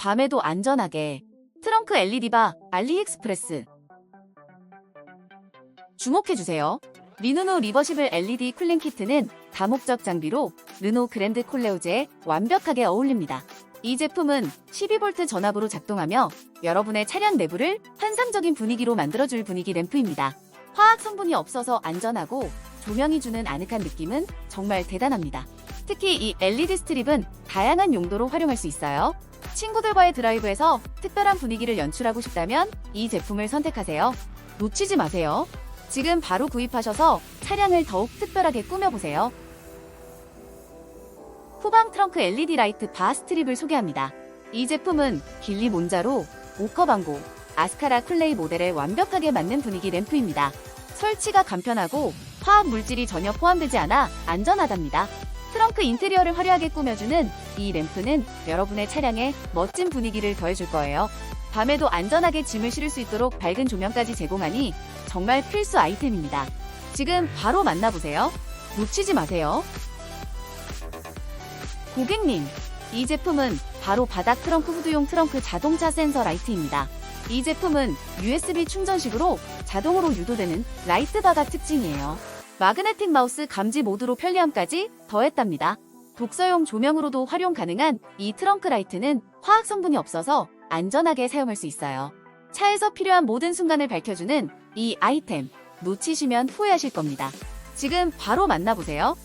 밤에도 안전하게. 트렁크 LED바 알리익스프레스. 주목해주세요. 리누노 리버시블 LED 쿨링 키트는 다목적 장비로 르노 그랜드 콜레오제에 완벽하게 어울립니다. 이 제품은 12V 전압으로 작동하며 여러분의 차량 내부를 환상적인 분위기로 만들어줄 분위기 램프입니다. 화학 성분이 없어서 안전하고 조명이 주는 아늑한 느낌은 정말 대단합니다. 특히 이 LED 스트립은 다양한 용도로 활용할 수 있어요. 친구들과의 드라이브에서 특별한 분위기를 연출하고 싶다면 이 제품을 선택하세요. 놓치지 마세요. 지금 바로 구입하셔서 차량을 더욱 특별하게 꾸며보세요. 후방 트렁크 LED 라이트 바 스트립을 소개합니다. 이 제품은 길리 몬자로 오커방고, 아스카라 클레이 모델에 완벽하게 맞는 분위기 램프입니다. 설치가 간편하고 화학 물질이 전혀 포함되지 않아 안전하답니다. 트렁크 인테리어를 화려하게 꾸며주는 이 램프는 여러분의 차량에 멋진 분위기를 더해줄 거예요. 밤에도 안전하게 짐을 실을 수 있도록 밝은 조명까지 제공하니 정말 필수 아이템입니다. 지금 바로 만나보세요. 놓치지 마세요. 고객님, 이 제품은 바로 바닥 트렁크 후드용 트렁크 자동차 센서 라이트입니다. 이 제품은 USB 충전식으로 자동으로 유도되는 라이트바가 특징이에요. 마그네틱 마우스 감지 모드로 편리함까지 더했답니다. 독서용 조명으로도 활용 가능한 이 트렁크 라이트는 화학 성분이 없어서 안전하게 사용할 수 있어요. 차에서 필요한 모든 순간을 밝혀주는 이 아이템 놓치시면 후회하실 겁니다. 지금 바로 만나보세요.